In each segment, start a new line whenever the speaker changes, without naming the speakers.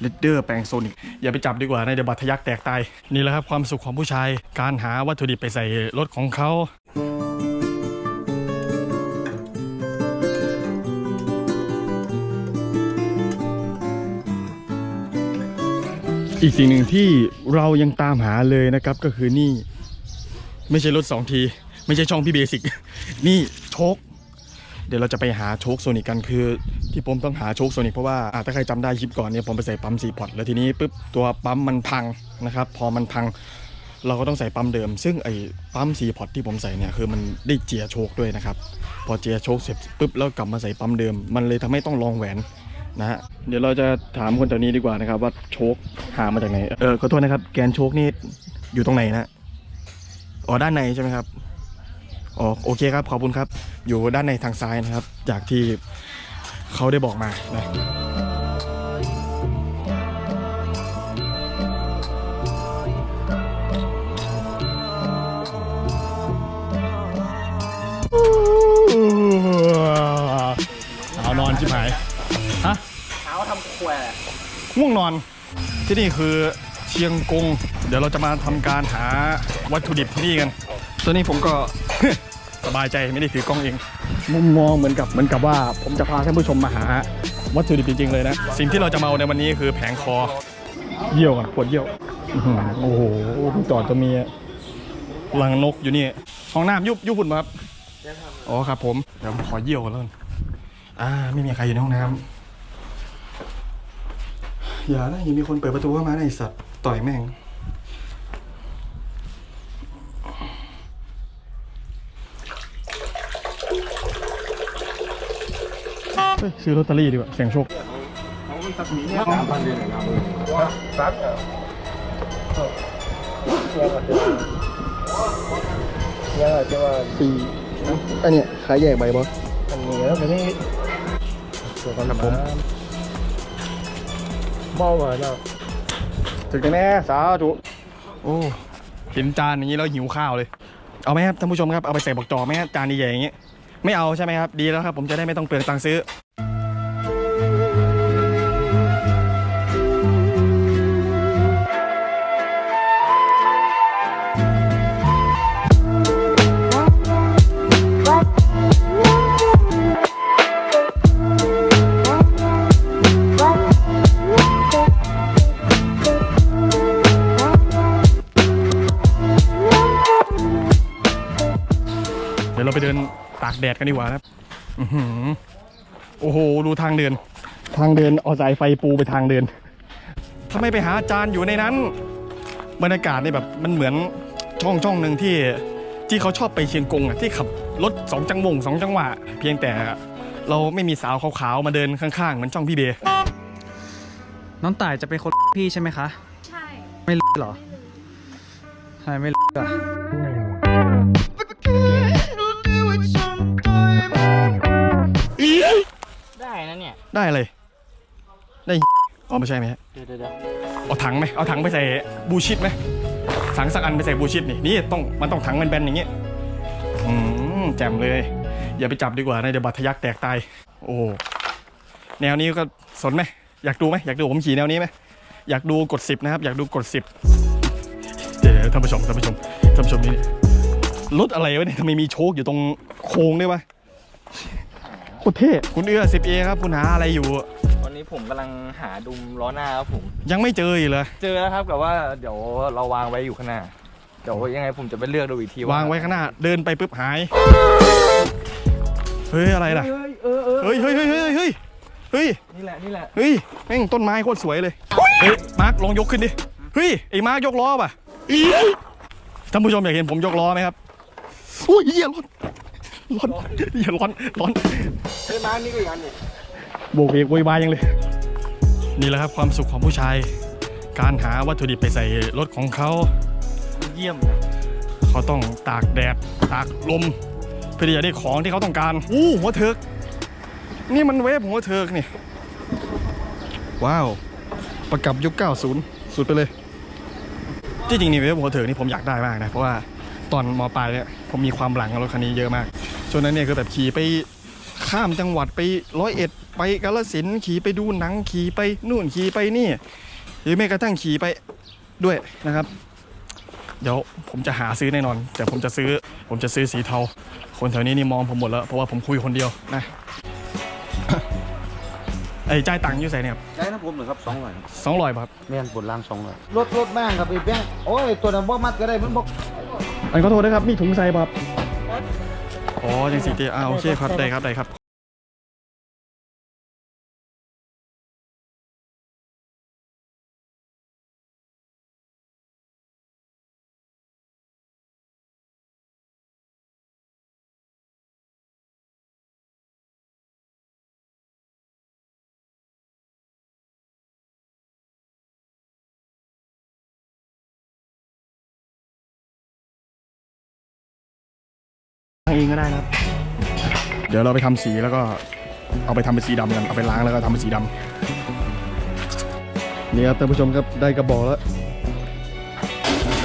เลดเดอร์แปลงโซนิกอย่าไปจับดีกว่าในะเดี๋ยวบัตทะยักแตกตายนี่แหละครับความสุขของผู้ชาย การหาวัตถุดิบไปใส่รถของเขาอีกสิ่งหนึ่งที่เรายังตามหาเลยนะครับก็คือนี่ ไม่ใช่รถสองที ไม่ใช่ช่องพี่เบสิก นี่โชค เดี๋ยวเราจะไปหาโชคโซนิกกันคือ ที่ผมต้องหาโชคโซนิกเพราะว่าถ้าใครจำได้คลิปก่อนเนี่ยผมไปใส่ปั๊มสีพอร์ตแล้วทีนี้ปุ๊บตัวปั๊มมันพังนะครับ พอมันพัง เราก็ต้องใส่ปั๊มเดิม ซึ่งไอ้ปั๊มสีพอร์ตที่ผมใส่เนี่ยคือมันได้เจียโชคด้วยนะครับ พอเจียโชคเสร็จปุ๊บแล้วกลับมาใส่ปั๊มเดิม มันเลยทำให้ต้องลองแหวนนะฮะเดี๋ยวเราจะถามคนแถวนี้ดีกว่านะครับ ว่าโชคหามาจากไหนเออขอโทษนะครับแกนโชคนี่อยู่ตรงไหนนะอ๋อด้านในใช่ไหมครับ อ๋อโอเคครับขอบคุณครับ อยู่ด้านในทางซ้ายนะครับ จากที่เขาได้บอกมานะเอานอนชิบหายฮะ
เท้าทำครัวแหละ
ง่วงนอนที่นี่คือเชียงกง เดี๋ยวเราจะมาทำการหาวัตถุดิบที่นี่กัน ตัวนี้ผมก็ สบายใจไม่ได้ถือกล้องเอง มุมมองเหมือนกับเหมือนกับว่า ผมจะพาท่านผู้ชมมาหา วัตถุดิบจริงๆเลยนะ สิ่งที่เราจะมาเอาในวันนี้คือแผงคอ เยี่ยวก่อนปวดเยี่ยวอื้อหือโอ้โหพี่จอดจะมีรังนกอยู่นี่ห้องน้ำยุบยุบฝุ่นมาครับอ๋อครับผมเดี๋ยวผมขอเยี่ยวก่อนแล้วกันอ่า ไม่มีใครอยู่ในห้องน้ำอย่านะยังมีคนเปิดประตูเข้ามาในะไอ้สัตว์ต่อยแม่ง เฮ้ยซื้อลอตเตอรี่ดีกว่าเสี่ยงโชค
ยังอาจจะว่า
ปีอันเนี้ยขายแยกใบบอส
อันนี้แล้วไม่ได้ตัวกัน
ครับผม
มองว่าเนาะ
ถึงกันแน่สาธุโอ้เห็นจานอย่างนี้แล้วหิวข้าวเลย เอาไหมครับท่านผู้ชมครับ เอาไปใส่บอกจอไหมจานใหญ่ๆอย่างนี้ ไม่เอาใช่ไหมครับ ดีแล้วครับ ผมจะได้ไม่ต้องเปลืองตังค์ซื้อ เดี๋ยวเราไปเดิน ตากแดดกันดีกว่านะครับอื้อหือโอ้โห ดูทางเดิน ทางเดินเอาสายไฟปูไปทางเดิน ถ้าไม่ไปหาอาจารย์อยู่ในนั้น บรรยากาศนี่แบบมันเหมือนช่องช่องหนึ่งที่ที่เขาชอบไปเชียงกงอะที่ขับรถสองจังหวงสองจังหวะ เพียงแต่เราไม่มีสาวขาวๆมาเดินข้างๆเหมือนช่องพี่เบย์
น้องต่ายจะเป็นคนพี่ใช่ไหมคะ
ใช่
ไม่เหรอใช่ไม่อะ
ได้นะเนี่ย
ได้เลย ได้อ๋อไม่ใช่ไหมฮะ
เดี๋ยวเดี๋ยว
เอาถังไหมเอาถังไปใส่บูชิดไหมถังสักอันไปใส่บูชิดนี่นี่ต้องมันต้องถังแบนๆอย่างเงี้ยอืมแจ่มเลย อย่าไปจับดีกว่านะเดี๋ยวบัตรทะยักแตกตายโอ้แนวนี้ก็สนไหมอยากดูไหมอยากดูผมขี่แนวนี้ไหมอยากดูกดสิบนะครับ อยากดูกดสิบเดี๋ยวๆท่านผู้ชมท่านผู้ชมท่านผู้ชมนี่รถอะไรวะเนี่ยทำไมมีโชคอยู่ตรงโค้งด้วยวะโค ตรเท่คุณเอื้อสิบเอครับ คุณหาอะไรอยู่
วันนี้ผมกำลังหาดุมล้อหน้าครับผม
ยังไม่เจออีกเลย
เจอแล้วครับแต่ว่าเดี๋ยวเราวางไว้อยู่ข้างหน้า เดี๋ยวยังไงผมจะไปเลือกดูอีกที
วางไว้ข้างหน้า เดินไปปุ๊บหาย เฮ้ย อะไรล่ะ
เฮ้ยเออเออ
เฮ้ยเฮ้ยเฮ้ยเฮ้ยเฮ้ยเฮ้ย
นี่แหละนี่แหละ
เฮ้ย แม่งต้นไม้โคตรสวยเลย เฮ้ย มาร์คลองยกขึ้นดิ เฮ้ย ไอ้มาร์คยกล้อป่ะท่านผู้ชมอยากเห็นผมยกล้อไหมครับอุ้ยเหี้ยร้อน ร้อนเหี้ยร้อนร้อน
เฮ้ยมานี่ก็อีกอันนี่
โบกเวกโวยวายยังเลย นี่แหละครับความสุขของผู้ชาย การหาวัตถุดิบไปใส่รถของเขา
เยี่ยม
เขาต้องตากแดดตากลมเพื่อที่จะได้ของที่เขาต้องการอู้หัวเถิกนี่มันเวฟหัวเถิกนี่ ว้าว ประกับยุค 90 สุดไปเลย ที่จริงนี่เวฟหัวเถิกนี่ผมอยากได้มากนะ เพราะว่าตอนมปลายเนี่ยผมมีความหลังกับรถคันนี้เยอะมาก ช่วงนั้นเนี่ยคือแบบขี่ไปข้ามจังหวัดไปร้อยเอ็ดไปกาฬสินธุ์ขี่ไปดูหนังขี่ไปนู่นขี่ไปนี่หรือแม้กระทั่งขี่ไปด้วยนะครับ เดี๋ยวผมจะหาซื้อแน่นอน แต่ผมจะซื้อผมจะซื้อสีเทา คนแถวนี้นี่มองผมหมดแล้ว เพราะว่าผมคุยคนเดียวนะไอ้จ่ายตังค์อยู่ใส่เนี่ยครับ
ได้นะผมเหรือครับสองร้อย
สองร้อยบาท
แม่นบนล่างสองร้อยรถรถบ้างครับพี่แป้งโอ้ยตัวนั้นบ่มัดก็ได้มันบอก
อันขอโทษนะครับมีถุงใส่ป่ะครับ อ๋อยังสีเตียอ่าโอเคครับได้ครับได้ครับ งเองก็ได้ครับ เดี๋ยวเราไปทำสีแล้วก็เอาไปทำเป็นสีดำกัน เอาไปล้างแล้วก็ทำเป็นสีดำนี่ครับท่านผู้ชมครับได้กระบอกแล้ว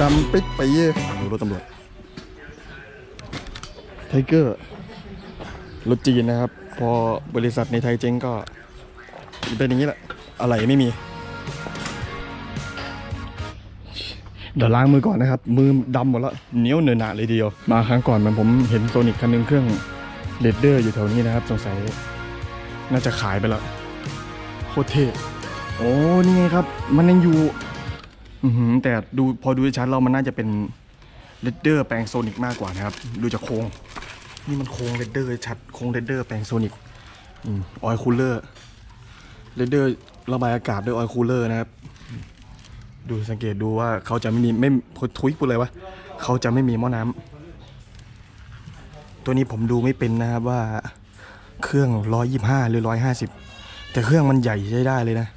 ดำปิ๊กไปเย่ดูรถตำรวจไทเกอร์รถจีนนะครับ พอบริษัทในไทยเจ๊งก็เป็นอย่างนี้แหละอะไรไม่มี เดี๋ยวล้างมือก่อนนะครับ มือดำหมดแล้วเหนียวเนือหนะเลยเดียว มาครั้งก่อนมันผมเห็นโซนิกคันหนึงเครื่องเรดเดอร์อยู่แถวนี้นะครับ สงสัยน่าจะขายไปแล้วโคตรเท่โอ้นี่ไงครับ มันยังอยู่อืแต่ดูพอดูชัดเรามันน่าจะเป็นเรดเดอร์แปลงโซนิกมากกว่านะครับ ดูจากโครงนี่มันโครงเรดเดอร์ชัดโครงเรดเดอร์แปลงโซนิกออยคูลเลอร์เรดเดอร์ระบายอากาศด้วยออยคูลเลอร์นะครับ ดูสังเกตดูว่าเขาจะไม่มีไม่ทุยพูดเลยวะเขาจะไม่มีหม้อน้ำตัวนี้ผมดูไม่เป็นนะครับว่าเครื่อง125หรือ150แต่เครื่องมันใหญ่ใช้ได้เลยนะ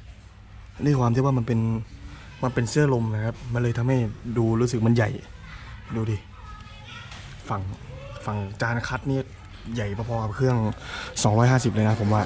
ด้วยความที่ว่ามันเป็นมันเป็นเสื้อลมนะครับ มันเลยทำให้ดูรู้สึกมันใหญ่ ดูดิ ฝั่งฝั่งจานคัดนี่ใหญ่พอๆกับเครื่อง 250 เลยนะผมว่า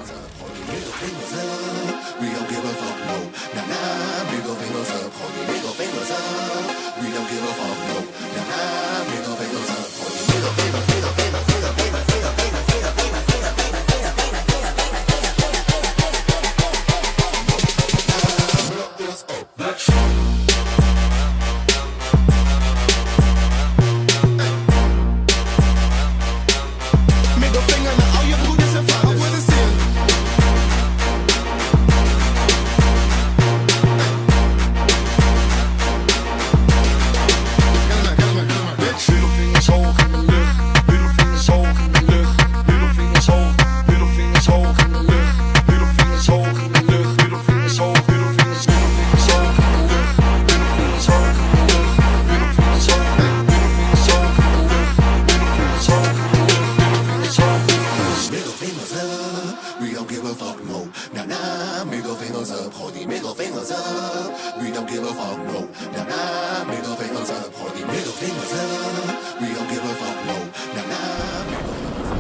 Nah nah. Middle fingers up. Hold the middle fingers up. We don't give a fuck no. Nah nah.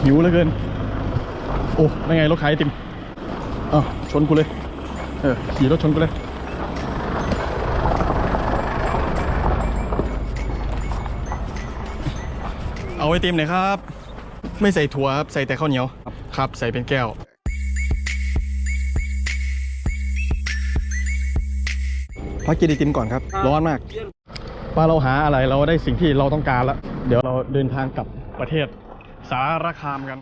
หิวเหลือเกิน โอ้ไม่ไงรถขายไอติมอ้าวชนกูเลย เออขี่รถชนกูเลย เอาไอติมหน่อยครับ ไม่ใส่ถั่วครับ ใส่แต่ข้าวเหนียว ครับ ใส่เป็นแก้ว พักกินไอติมก่อนครับ ร้อนมากมาเราหาอะไรเราได้สิ่งที่เราต้องการแล้ว เดี๋ยวเราเดินทางกลับประเทศสารคามกัน